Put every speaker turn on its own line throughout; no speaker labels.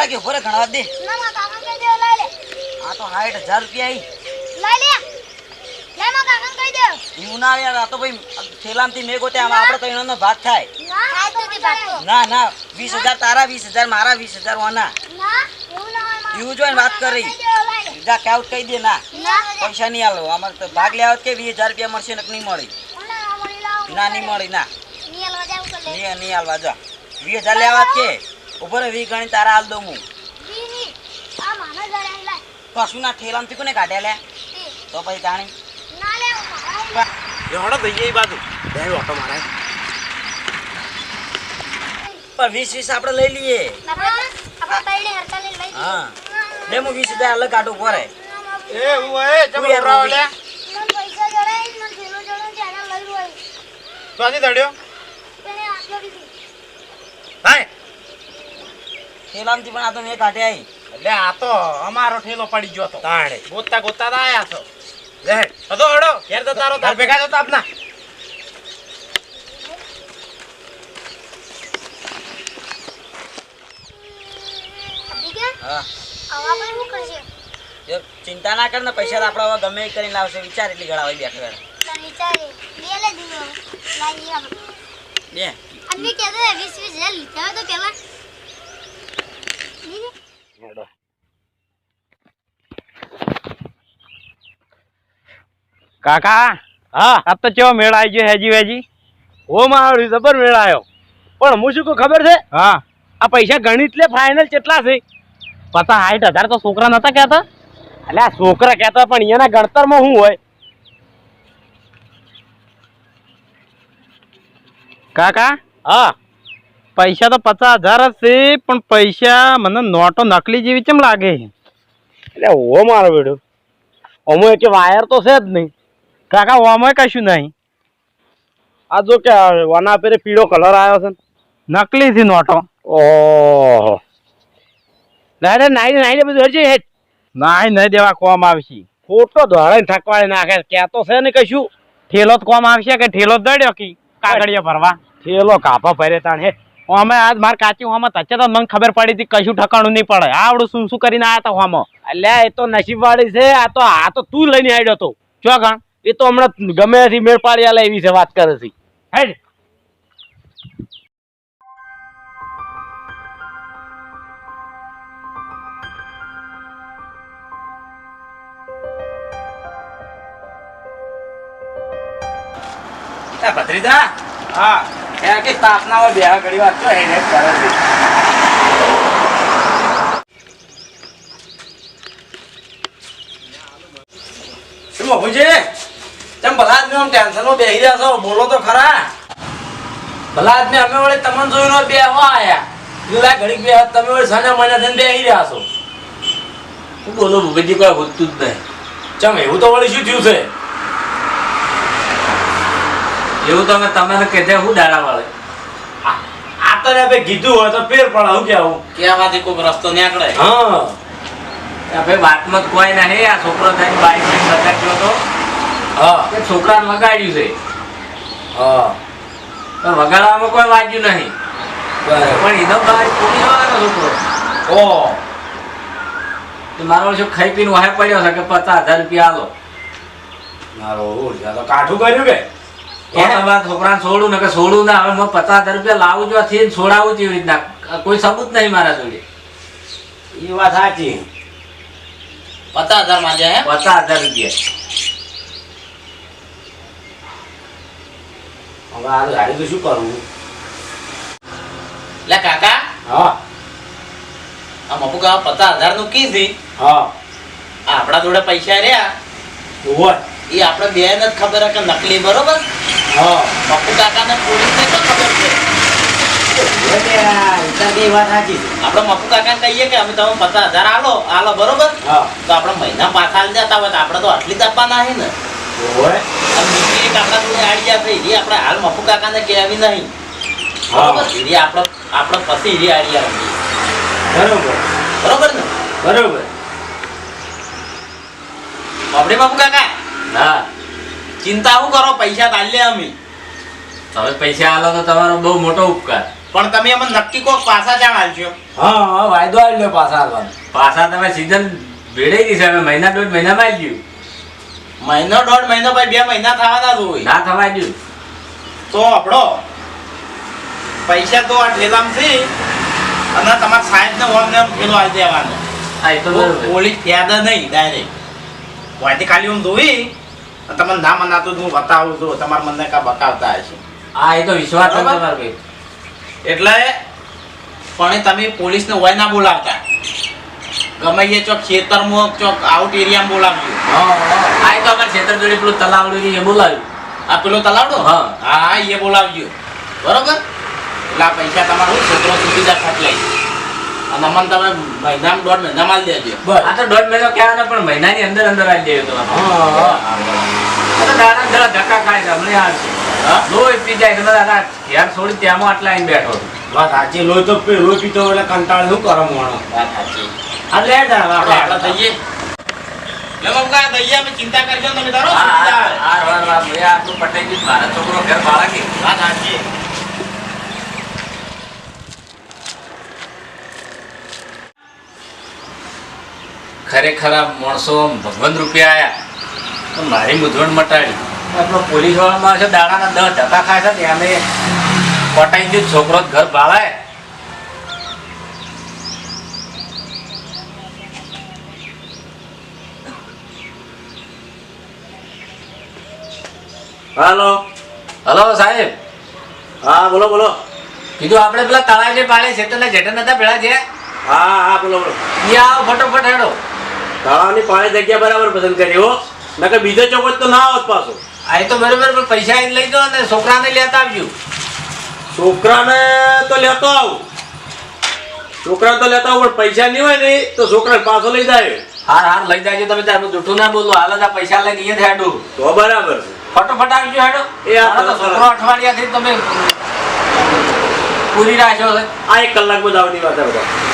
ઊભો ચડ્યો
રાખી ઘણા દે.
ના માં કાકા કહી દે લાઈ લે.
આ તો હાઈટ હજાર રૂપિયા આવી
લાઈ લે. લે માં કાકા કહી દે
ના યાર આ તો ભાઈ થેલામથી મેં ગોતે આમાં આપણે તો એનો ભાગ થાય.
ના તો
ના ના વીસ હજાર તારા વીસ હજાર મારા વીસ હજાર વાના
ના એવું ના
જોઈને વાત કરી. બીજા કેવું કહી દે ના.
ના
પૈસા નહીં આલો. અમારે તો ભાગ લેવા કે વીસ હજાર રૂપિયા મળશે ને નહીં મળે.
ના મળે
ના નહીં મળે ના.
ની હલવા જાવ
નહીં નહીં હાલવા જા વીસ હજાર લેવા કે? ઉપર વી ગણી તારા હાલ દઉં હું.
ઈ ની આ માના જરા અહીં લાઈ
કશું ના ઠેલામથી કોને કાઢ્યા લે?
તો
પછી
મારા
હડો દઈએ એ બાજુ. બે ઓટો મારે.
પણ વીસ વીસ આપણે લઈ લઈએ. હા. લે હું વીસ હજાર અલગ કાઢું પડે
એ હું એ ચમરાવ લે
પૈસા જડાય મને થેલો જડાય જાના લઈ હોય.
તો આની દડ્યો
તેને આપ્યો દીધી.
હાય
ઠેલામથી પણ આ તો મેં કાઢ્યા ઈ.
એટલે આ તો અમારો ઠેલો પડી ગયો તો તાણે. ગોતતા ગોતતા આયા છો. લે હતો હડો ઘેર તો તારો તાર ભેગા તો આપના.
ચિંતા ના કર ને પૈસા આપડા ગમે એ કરીને લાવશે. વિચાર એટલી ગળા હોય બેઠો બે
લીધા તો પેલા લીધે?
કાકા
હા
આ તો કેવો મેળ આવી ગયો હેજી વેજી
હો મારો જબર મેળ આવ્યો પણ હું શું કહું ખબર છે
હા
આ પૈસા ગણિત લે ફાઇનલ કેટલા છે
પતા સાઠ હજાર તો છોકરા નતા કહેતા
એટલે આ છોકરા કહેતા પણ એના ગણતરમાં શું હોય
કાકા
હા
પૈસા તો પચાસ હજાર જ છે પણ પૈસા મને નોટો નકલી જેવી કેમ લાગે?
એટલે ઓ મારો બેડો. અમો કે વાયર તો છે જ નહીં.
કાકા ઓમાં કશું નહીં.
આ જો કે વના પેરે પીળો કલર આવ્યો છે
નકલી થી નોટો.
ઓહો. નાડે નાઈ નાઈ બધું હરજે હેઠ.
નાય નહીં દેવા કોમ આવશે.
ખોટો ધોળાઈ ઠકવાડી નાખે. કેતો છે ને કશું.
ઠેલો જ કોમ આવશે કે ઠેલો જ દડ્યો કે કાગળિયા ભરવા?
ઠેલો કાપા ભરે તાણ હેઠ.
અમે આજ માર કાચી હોમાં તચે તો મને ખબર પડી હતી કશું ઠકાણું નહીં પડે. આવડું શું શું કરીને આવ્યા હતા હોમાં?
અલ્યા એ તો નસીબવાળી છે આ તો આ તો તું લઈને આવ્યો તો.
ચો ગણ.
એ તો હમણાં ગમે ત્યાંથી મેળ પાડી આલે એવી છે વાત કરે છે. હેડ.
ભત્રીજા?
હા.
એ કે તાપના બે ઘડી વાત તો હેડે કરે છે. બાપુજી તેમ ભલા આદમી ટેન્શનમાં બેસી રહ્યા છો? બોલો તો ખરા. ભલા આદમી અમે વળી તમને જોઈને બે આયા. પેલા ઘડીક બે તમે વળી સાંજે મહિના થઈને બેસી રહ્યા છો. શું બોલો ભૂપેજી કોઈ હોતું જ નહીં. ચમ એવું તો વળી શું થયું છે?
એવું તમે તમે કહેતે હું દાડા વાળે
આ તો ને કીધું હોય તો ફેર પણ હું કેવું
કેવાથી કોઈક રસ્તો નીકળે?
હા.
આપણે વાતમાં કોઈ નહીં આ છોકરો થઈને બાઈક લઈને બગાડ્યો તો.
હા.
છોકરાને વગાડ્યું છે.
હા.
પણ વગાડવામાં કોઈ વાગ્યું નહીં.
બરાબર.
પણ એનો બાઈક પૂરી જવાનો છોકરો?
ઓ.
મારો શું ખાઈ પીને વાહે પડ્યો છે કે પચાસ હજાર રૂપિયા આલો.
મારો કાઠું કર્યું કે?
તમારા છોકરાને છોડું ને કે છોડું ના હવે હું પચાસ હજાર રૂપિયા લાવું થી છોડાવું રીતના. કોઈ સબૂત નહીં મારા જોડે.
એ વાત સાચી.
પચાસ હજારમાં જાય
પચાસ હજાર રૂપિયા.
હવે આ ગાડી તો શું કરવું
લે કાકા
હા.
આ મપુ કા પચાસ હજારનું કીધી
હા.
આપણા જોડે પૈસા રહ્યા.
હોય.
એ આપણે બે ને જ ખબર હે કે નકલી બરોબર?
હા.
મપુ કાકાને તો ખબર છે? આપણે મપુ કાકા કહીએ કે અમે તમે પચાસ હજાર આલો આલો બરોબર?
હા.
તો આપણે મહિના પાછા આવી જતા હોય તો આપણે તો આટલી જ આપવાના હે ને?
હોય
કાકા બીજી આડી આપણા જોડે
એરી આપણે હાલ મફુ કાકાને કહેવી નહીં.
હા.
બરોબર? એરી આપણે આપણે પછી એરી આડિયા રમીએ
બરોબર.
બરોબર ને?
બરોબર.
બાપડે બાપુ કાકા?
હા.
ચિંતા શું કરો? પૈસા તાલ્યા અમે.
તમે પૈસા આલો તો તમારો બહુ મોટો ઉપકાર.
પણ તમે અમને નક્કી કોક પાછા જાણ આલજો
હા હા વાયદો આવી લ્યો પાછા આવવાનો
પાછા તમે સીઝન ભેળાઈ છે હવે મહિના દોઢ મહિનામાં આવી ગયું.
મહિનો દોઢ મહિનો ભાઈ બે મહિના થવાના જ હોય.
ના થવા ગયું.
તો આપણો પૈસા તો આ ઠેલામાંથી છે અને તમારા સાહેબ ને ઓમ ને પેલો આવી દેવાનો.
હા એ તો
પોલીસ ફેદ નહીં ડાયરેક્ટ વાતે ખાલી હું અને તમને ના મનાતું હું બતાવું છું તમારા મને કા બતાવતા હશે.
હા એ તો વિશ્વાસ છે. તમારો ભાઈ.
એટલે પણ તમે પોલીસને હોય ના બોલાવતા. ગમે એ ચોક ખેતરમાં ચોક આઉટ એરિયામાં બોલાવજો.
હા
એ તો અમારે ખેતર જોડે પેલું તલાવડું એ બોલાવ્યું.
આ પેલો તલાવડો?
હા.
હા એ બોલાવજો. બરોબર? એટલે આ પૈસા તમારું છોકરો સુધી જા ખટલાઈ અને અમને તમે મહિનામાં દોઢ મહિનામાં આલી દેજો.
આ તો દોઢ મહિનો કહેવાનો પણ મહિનાની અંદર અંદર આવી જાય તમારે.
દાદા
આ દાડા ધક્કા ખાય હમણાં આવશે લોહી પી જાય તમે દાદા ઘેર છોડી ત્યાં આટલા આવીને બેઠો
વાત સાચી. લોહી તો લોહી પીતો એટલે કંટાળ શું કરો મોણો
વાત સાચી.
આ લે દાદા
આપણે થઈએ. લે બાપકા દઈએ અમે ચિંતા કરજો તમે તારો
આ- આ-
આવે.
આ છોકરો ઘર બાળકી
વાત સાચી.
ખરેખર આ માણસો ભગવાન રૂપિયા આવ્યા તો મારી મૂંઝવણ મટાડી. આપણો પોલીસ વાળામાં છે દાડાના દસ ધક્કા ખાય છે ત્યાં અમે પટાઈ ગયું છોકરો ઘર બાળાય
હાલો.
હલો સાહેબ.
હા બોલો બોલો.
કીધું આપણે પેલા તળાવ જે પાડે છે તને જેઠા નતા પેલા છે
હા હા બોલો બોલો.
ઈ આવો ફટોફટ હેડો.
તળાવની પાણી જગ્યા બરાબર પસંદ કરી હો. નકર બીજો ચોકત તો ના આવત પાછો.
આ તો બરાબર પણ પૈસા લઈ દો અને છોકરાને લેતા આવજો.
છોકરાને તો લેતો આવું. છોકરા તો લેતો આવું પણ પૈસા નહીં હોય ને તો છોકરા પાછો લઈ જાય.
હાર હાર લઈ જાય તમે ત્યારે જૂઠું ના બોલો. હાલ આ પૈસા લઈને અહીંયા હેડું.
તો બરાબર
ફટોફટ આવજો હેડો.
એ આ
છોકરો અઠવાડિયાથી તમે પૂરી રાખ્યો છે.
આ એક કલાકમાં જ આવતી વાત બધા.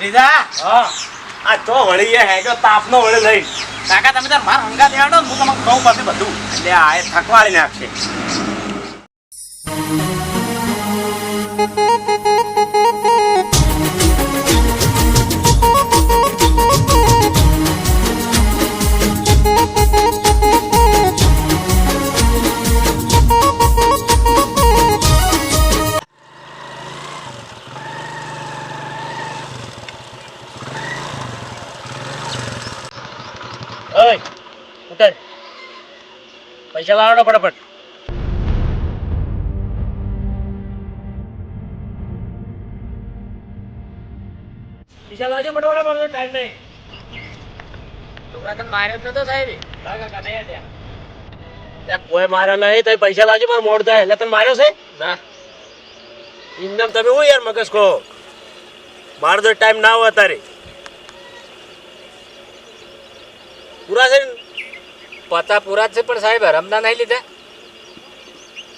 અલ્યા
આ તો વળી એ તાપ તાપનો વળી લઈ
કાકા તમે તાર માર હંગા દેવાડો હું તમને કહું પાસે બધું.
એટલે આ એ થકવાળી નાખશે.
પૈસા લાવવાનો ફટાફટ. પૈસા કોઈ માર્યો નહીં તો પૈસા લાવજો પણ મોડ થાય. એટલે તને માર્યો છે? ના. ઇન્દમ તમે હું યાર મગજ કહો મારો તો ટાઈમ ના હોય તારે પૂરા છે ને?
પતા પૂરા જ છે પણ સાહેબ રમના નહીં લીધા.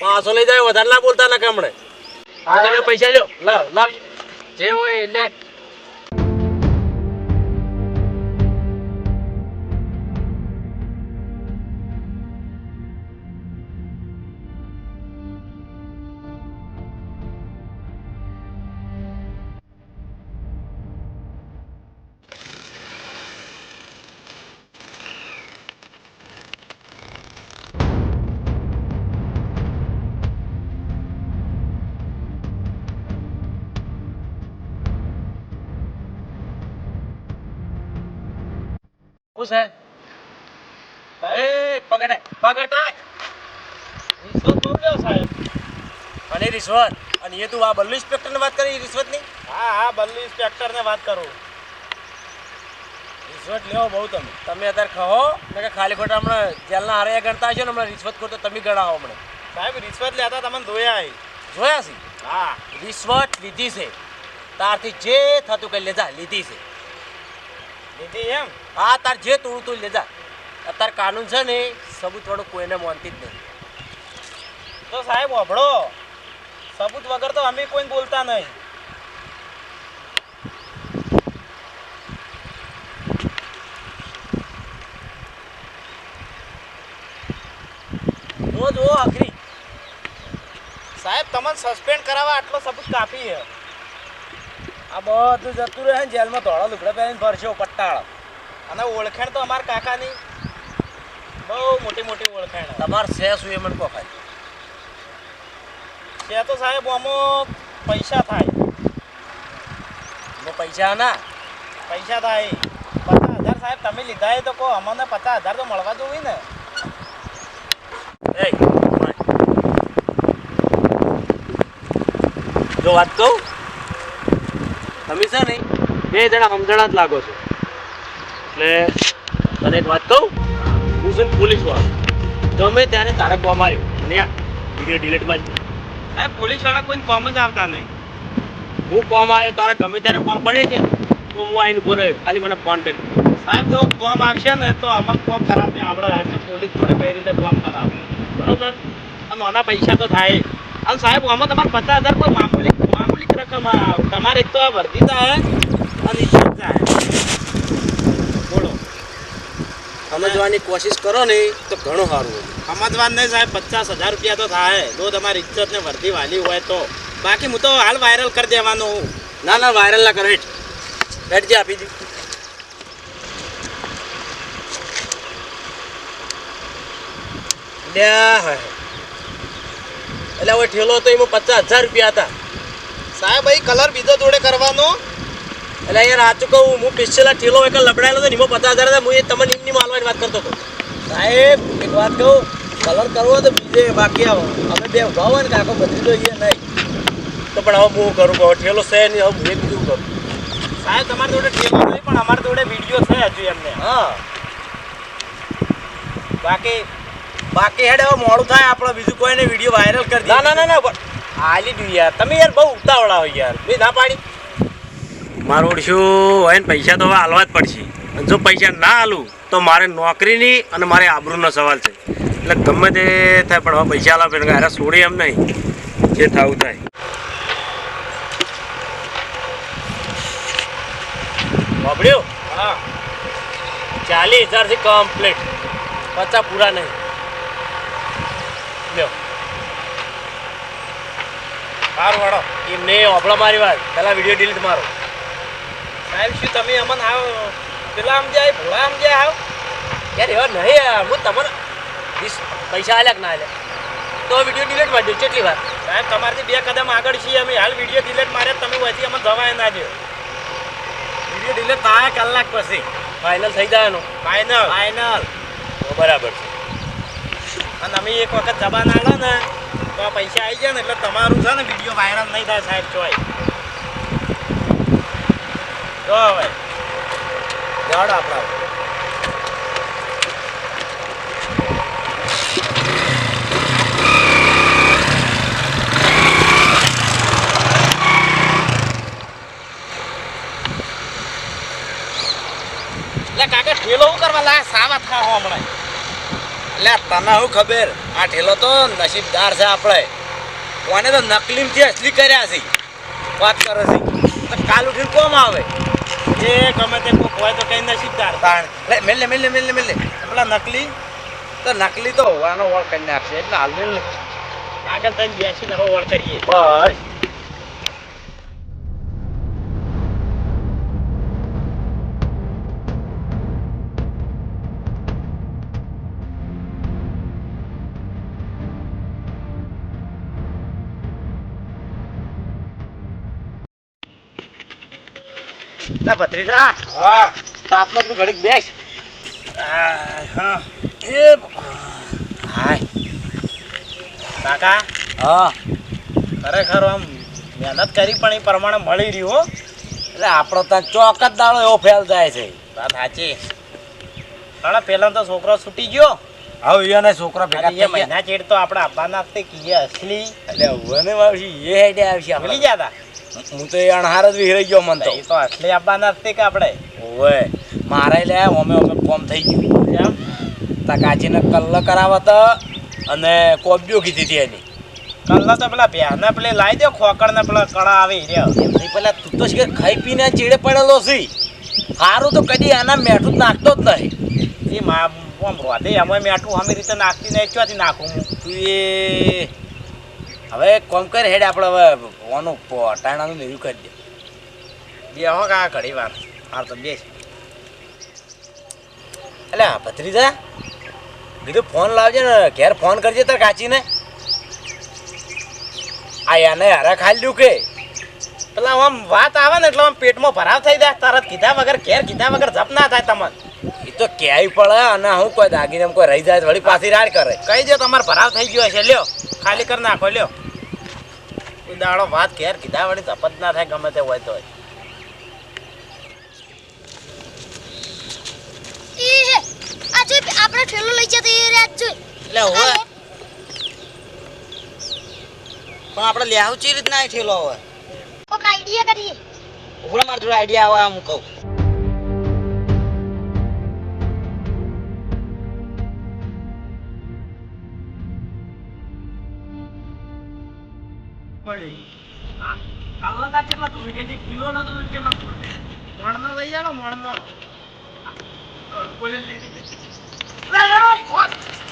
પાછો લઈ જાય વધારે ના બોલતા ના કમણે પૈસા લ્યો. લાવ લાવ.
જે હોય લે
ખુશ હે એ પકડે પકડ રિશ્વત બહુ લ્યો સાહેબ? અને રિશ્વત અને એ તું આ બલ્લુ ઇન્સ્પેક્ટર ને વાત કરી રિશ્વતની
હા હા બલ્લુ ઇન્સ્પેક્ટર ને વાત કરું.
રિશ્વત લેવો બહુ તમે. તમે અત્યારે કહો ને કે ખાલી ખોટા હમણાં જેલના હારે ગણતા હશો ને હમણાં રિશ્વત ખોટો તમે ગણાવો હમણાં.
સાહેબ રિશ્વત લેતા તમને ધોયા.
જોયા છે?
હા.
રિશ્વત લીધી છે. તારથી જે થતું કઈ લેજા લીધી છે.
લીધી એમ?
હા, તાર જે તોડું તું લેજા. અત્યારે કાનૂન છે ને સબૂત વાળું કોઈને માનતી જ નહીં
તો સાહેબ વાપડો સબૂત વગર તો અમે કોઈ બોલતા નહીં.
જો આખરી.
સાહેબ, તમને સસ્પેન્ડ કરાવવા આટલો સબૂત કાફી છે
આ બધું જતું રહે ને જેલમાં ધોળા લુગડા પહેરીને ભરશો પટ્ટાળ
અને ઓળખાણ તો અમારા કાકાની. બહુ મોટી મોટી ઓળખાણ.
તમારે છે શું એ મને કહો
છે તો સાહેબ આમાં પૈસા થાય.
પૈસા ના?
પૈસા થાય. પચાસ હજાર સાહેબ તમે લીધા એ તો કહો. અમને પચાસ હજાર તો મળવા જોઈએ ને.
જો વાત કહું. તમે છે ને બે જણા સમજણા જ લાગો છો. એટલે તને એક વાત કહું? હું છે પોલીસ વાળો. ગમે ત્યારે તારે કોમ આવ્યો. ને વીડિયો ડિલીટમાં
સાહેબ પોલીસવાળા કોઈ કોમ જ આવતા નહીં.
હું કોમ આવ્યો તારે ગમે ત્યારે કોમ પડે છે. તો હું આવીને બોલે ખાલી મને ફોન કરી
સાહેબ જો કોમ આવશે ને તો અમુક કોમ ખરાબ નહીં. આપણે પોલીસ જોડે કઈ રીતે કોમ ખરાબ બરોબર? આ નાના પૈસા તો થાય. અને સાહેબ આમાં તમારે પચાસ હજાર કોઈ મામૂલી. તમારે એક તો આ વર્ધિતા હે અને ઇજ્જત હે. બોલો.
સમજવાની કોશિશ કરો ને તો ઘણું સારું
સમજવાનું નહીં સાહેબ પચાસ હજાર રૂપિયા તો થાય. જો તમારી ઇજ્જત ને વર્ધી વાલી હોય તો. બાકી હું તો હાલ વાયરલ કરી દેવાનો હું.
ના ના વાયરલ ના કરો હેઠ. હેઠ જે આપી દીધું. એટલે હવે ઠેલો તો એમાં પચાસ હજાર રૂપિયા હતા.
સાહેબ ભાઈ કલર બીજો જોડે કરવાનો.
એટલે યાર સાચું કહું હું પિસ્તેલા ઠેલો એક લબડાયેલો હતો ને એમાં પચાસ હજાર હતા હું એ તમે એમની માલવાની વાત કરતો હતો. સાહેબ એક વાત કહું કલર કરવો તો બીજે બાકી આવો. અમે બે ઊભા હોય ને કાકો બદલી દઈએ નહીં. તો પણ હવે હું કરું કહો ઠેલો છે નહીં હવે હું એ બીજું કરું
સાહેબ તમારી જોડે ઠેલો નહીં પણ અમારી જોડે વીડિયો છે હજુ એમને.
હા.
બાકી
બાકી હેડ હવે મોડું થાય આપણે બીજું કોઈને વીડિયો વાયરલ કરી ના ના ના ના હાલી દઉં યાર. તમે યાર બહુ ઉતાવળા હોય યાર. બે ના પાડી. મારું ઓળશું હોય ને પૈસા તો હવે હાલવા જ પડશે. અને જો પૈસા ના હાલું તો મારે નોકરીની અને મારે આબરૂનો સવાલ છે. એટલે ગમે તે થાય પણ હવે પૈસા હાલવા પડે અરે છોડી એમ નહીં. જે થવું થાય. બાબડ્યો
હા.
ચાલીસ હજારથી કમ્પ્લીટ પચાસ પૂરા નહીં. લ્યો.
સારું વાળો.
એ નહીં હોભળો મારી વાત. પેલા વીડિયો ડિલીટ મારો.
સાહેબ શું તમે અમને આવ? પેલા સમજાય ભોળા સમજાય આવ.
યાર એવા નહીં યાર. હું તમને પૈસા આલ્યા કે ના આલ્યા? તો વીડિયો ડિલીટ મારી દઉં કેટલી વાર?
સાહેબ તમારથી બે કદમ આગળ છીએ અમે. હાલ વીડિયો ડિલીટ માર્યા તમે વચ્ચે અમને જવાય ના દો. વીડિયો ડિલીટ થાય કલાક પછી.
ફાઇનલ થઈ જાય એનું
ફાઇનલ ફાઇનલ
બરાબર છે.
અને અમે એક વખત જબાન આલો ને. તો પૈસા આવી જાય ને એટલે તમારું છે ને વીડિયો વાયરલ નહીં થાય સાહેબ, ચોય. જો હવે. જડ આપણા એટલે કાકા ઠેલો શું કરવા લાયા સાવા થા હમણાં
એટલે તને શું ખબર? આ ઠેલો તો નસીબદાર છે આપણે. કોને તો નકલીમથી અસલી કર્યા છે. વાત કરે છે. તો કાલ ઉઠીને કોમ આવે?
જે ગમે તે કોક હોય તો કઈ નસીબદાર.
તાણ. એટલે મેલે મેલે મેલે મેલે
પેલા નકલી?
તો નકલી તો હોવાનો વળ કરી નાખશે. એટલે હાલ
આગળ તને બેસીને વળ કરીએ.
બસ. ભત્રીજા
હા.
તાપમાં તું ઘડીક બેસ.
હા
એ હાય.
કાકા
હા.
ખરેખર આમ મહેનત કરી પણ એ પ્રમાણે મળી રહ્યું હો.
એટલે આપણો ત્યાં ચોક જ દાડો એવો ફેલ જાય છે.
વાત સાચી. પણ પેલા તો છોકરો છૂટી ગયો.
હવે એને છોકરા ભેગા
એ મહિના ચેડ તો આપણે આપવાના કીએ અસલી.
એટલે હવે આવશે એ હેડે આવશે
ભૂલી
આપણે. હું તો એ અણહાર જ વિહરાઈ ગયો મન તો.
એ તો અસલી આપવાના જ તે કે આપણે?
ઓવે મારે લે ઓમે ઓમે ફોર્મ થઈ ગયું.
એમ
તા કાચીને કલ્લ કરાવત અને કોબ્યો કીધી હતી એની.
કલ્લ તો પેલા ભ્યાને પેલે લાવી દો ખોકડને પેલા કળા આવે રહ્યો
પેલા તું તો શીખર ખાઈ પીને ચીડે પડેલો છી. સારું તો કદી આના મેઠું જ નાખતો જ નહીં.
એ મા રોધે એમાં મેઠું અમે રીતે નાખતી નહીં ચોથી નાખું
તું એ હવે કોમ કર હેડ, આપણે હવે ઓનું ટાણાનું નિર્યું કરી દે.
બે હો કા ઘડી વાર. હાર તો બે
એટલે ભત્રીજા, કીધું ફોન લાવજે ને, ઘેર ફોન કરજે તાર કાચીને. આ એને હારા ખાલી દઉં કે?
પેલા આમ વાત આવે ને, એટલે આમ પેટમાં ભરાવ થઈ જાય. તરત કીધા વગર, ઘેર કીધા વગર જપ ના થાય તમને.
એ તો ક્યાંય પડે અને હું કોઈ દાગીને કોઈ રહી જાય વળી પાછી રાડ કરે.
કહી દો તમારે ભરાવ થઈ ગયો છે લ્યો ખાલી કરી નાખો લ્યો. કોઈ દાડો વાત ઘેર કીધા વળી તપત ના થાય ગમે તે હોય તો
એ હે આ જો આપણે ઠેલો લઈ જતો એ રાત જોઈ.
એટલે હોય. પણ આપણે લેવું ચી રીતના ઠેલો હોય?
કોક આઈડિયા કરીએ.
ઉભરો માર જોડે આઈડિયા આવે આમ કહું. મણનો લઈ જાઓ મણનો
એ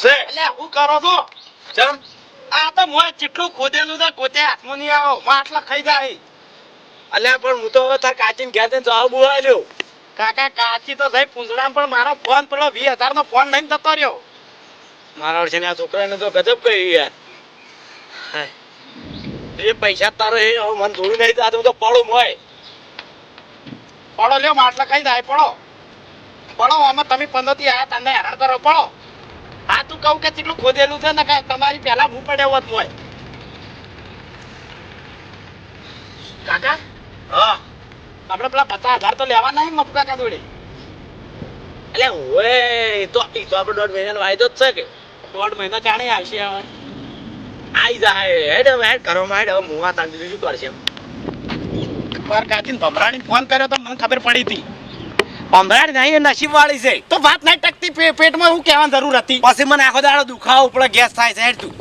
છે? એટલે હું કરો છો? ચમ? આ તો મોય ચીટલું ખોદેલું છે કોતે હાથમાં નહીં આવો માટલા ખાઈ જાય.
અલ્યા પણ હું તો તાર કાચીને ઘેર જઈને જવાબ બોલાવ્યો
કાકા કાચી તો થઈ પૂંછડા પણ મારો ફોન પેલો વીસ હજાર નો ફોન લઈને જતો રહ્યો.
મારા વર્ષે આ છોકરાને તો ગજબ કહી યાર. એ પૈસા તારો એ હવે મને થોડું નહીં થતું, હું તો પડું મોય
પડો લ્યો માટલા ખાઈ જાય પડો. પડો આમાં તમે પંદરથી આયા તને હેરાન કરો પડો. હા તું કહું કે કેટલું ખોદેલું છે ને કાંઈ તમારી પહેલા હું પડ્યો હોત હોય કાકા?
હા.
આપણે પેલા પચાસ હજાર તો લેવા નહીં મફકા કાકા જોડે
એટલે ઓએ એ તો એ તો આપણે દોઢ મહિનાનો વાયદો જ છે કે.
દોઢ મહિના ચાણે આવશે હવે.
આઈ જાય હેડ હવે હેડ કરો હેડ હવે મુવા તાંગ શું કરશે?
પર કાચીને ભમરાણી ફોન કર્યો તો મને ખબર પડી હતી.
અમરાડ નહીં નસીબ વાળી છે.
તો વાત નહીં ટકતી પેટમાં હું કહેવાની જરૂર હતી?
પછી મને આખો દાડો દુખાવો ઉપર ગેસ થાય છે તું